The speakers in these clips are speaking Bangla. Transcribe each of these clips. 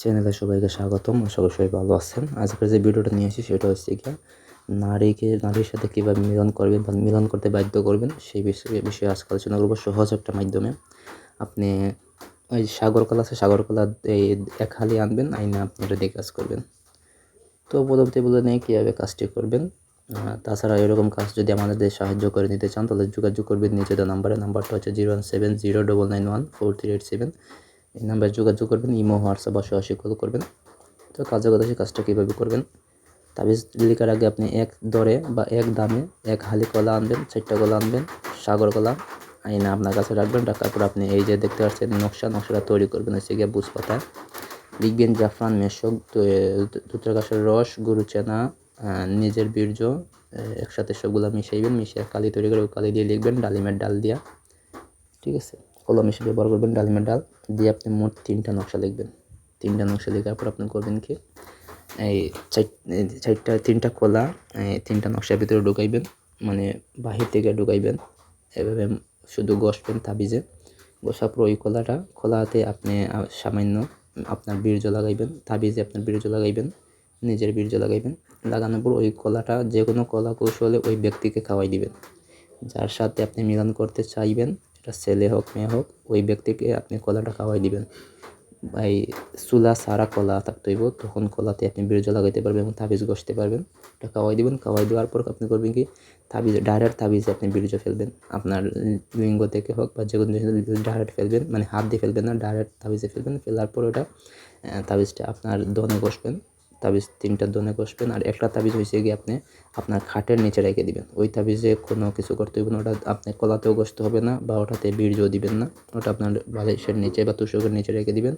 চ্যানেলে সবাইকে স্বাগতম, আশা করি সবাই ভালো আছেন। আজকের যে ভিডিওটা নিয়ে আসি সেটা হচ্ছে গিয়া নারীকে, নারীর সাথে কীভাবে মিলন করবেন বা মিলন করতে বাধ্য করবেন সেই বিষয়ে বিষয়ে আজকে আলোচনা করব সহজ একটা মাধ্যমে। আপনি ওই সাগরকলা আছে সাগরকলা এই হালি আনবেন, আইনে আপনি এটা দিয়ে কাজ করবেন। তো প্রথমতে বলে নেই কীভাবে কাজটি করবেন। তাছাড়া এরকম কাজ যদি আমাদের সাহায্য করে নিতে চান, তাহলে যোগাযোগ করবেন দেওয়া নাম্বারে, নাম্বারটা হচ্ছে zero one seven zero double nine one four three eight seven. এই নাম্বারে যোগাযোগ করবেন, ইমো, হোয়াটসঅ্যাপ বা সরাসরি কল করবেন। তো কাজের কথা সে কাজটা কীভাবে করবেন? তাবিজ লিখার আগে আপনি এক দরে বা এক দামে এক হালি কলা আনবেন, চারটা কলা আনবেন, সাগর কলা আইনা আপনার কাছে রাখবেন, রাখার পর আপনি এই যে দেখতে পাচ্ছেন নকশা, নকশাটা তৈরি করবেন, হচ্ছে গিয়ে বুঝ পাতা লিখবেন জাফরান, মেশক গাছের রস গরু চেনা নিজের বীর্য একসাথে সবগুলো মিশাইবেন, মিশিয়ে কালি তৈরি করে কালি দিয়ে লিখবেন, ডালিমের ডাল দিয়া। ঠিক আছে? কলম হিসেবে ব্যবহার করবেন, ডালিমের ডাল দিয়ে আপনি মোট তিনটা নকশা লিখবেন। তিনটা নকশা লেখার পর আপনি করবেন কি, এই চার- এই চারটা, তিনটা কলা তিনটা নকশার ভিতরে ঢুকাইবেন মানে বাহির থেকে ঢুকাইবেন, এভাবে শুধু ঘষবেন তাবিজে। ঘষার পর ওই কলাটা, কলাতে আপনি সামান্য আপনার বীর্য লাগাইবেন, তাবিজে আপনার বীর্য লাগাইবেন, নিজের বীর্য লাগাইবেন। লাগানোর পর ওই কলাটা, যে কোনো কলা কৌশলে ওই ব্যক্তিকে খাওয়াই দিবেন। যার সাথে আপনি মিলন করতে চাইবেন এটা ছেলে হোক, মেয়ে হোক, ওই ব্যক্তিকে আপনি কলাটা খাওয়াই দিবেন। এই চুলা সারা কলা থাকতে হইব তখন কলাতে আপনি বীর্য লাগাইতে পারবেন এবং তাবিজ ঘষতে পারবেন। এটা খাওয়াই দিবেন, খাওয়াই দেওয়ার পর আপনি করবেন কি, তাবিজ, ডাইরেক্ট তাবিজে আপনি বীর্য ফেলবেন। আপনার লিঙ্গ থেকে হোক বা যে কোনো ডাইরেক্ট ফেলবেন মানে হাত দিয়ে ফেলবেন না, ডাইরেক্ট তাবিজে ফেলবেন, ফেলার পর ওটা তাবিজটা আপনার দনে ঘষবেন। তাবিজ তিনটা দোনে কষবেন আর একটা তাবিজ হয়েছে গিয়ে আপনি আপনার খাটের নিচে রেখে দিবেন। ওই তাবিজে কোনো কিছু করতে হবে ওটা আপনি কলাতেও ঘষতে হবে না বা ওটাতে বীর্য দিবেন না। ওটা আপনার বালিশের নিচে বা তুষকের নিচে রেখে দিবেন।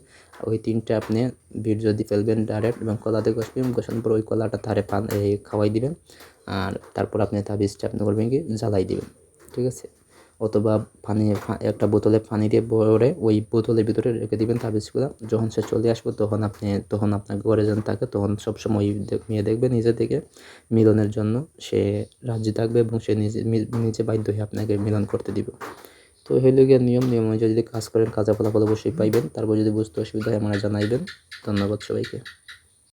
ওই তিনটা আপনি বীর্য দিয়ে ফেলবেন ডাইরেক্ট এবং কলাতে ঘষবেন ঘষানোর পর ওই কলাটা তারে পান খাওয়াই দিবেন। আর তারপর আপনি তাবিজটা আপনি করবেন কি জ্বালাই দিবেন। ঠিক আছে? অথবা পানি একটা বোতলে পানি দিয়ে ভরে ওই বোতলের ভিতরে রেখে দিবেন তাবিজগুলো যখন সে চলে আসবে, তখন আপনি, তখন আপনার ঘরে যখন থাকে, তখন সবসময় মেয়ে দেখবে নিজে থেকে মিলনের জন্য। সে রাজি থাকবে এবং সে নিজে নিজে বাধ্য হয়ে আপনাকে মিলন করতে দিবে। তো হইল গিয়ে নিয়ম। নিয়ম অনুযায়ী যদি কাজ করেন, কাজা ফলাফল অবশ্যই পাইবেন। তারপর যদি বুঝতে অসুবিধা হয় আমরা জানাইবেন। ধন্যবাদ সবাইকে।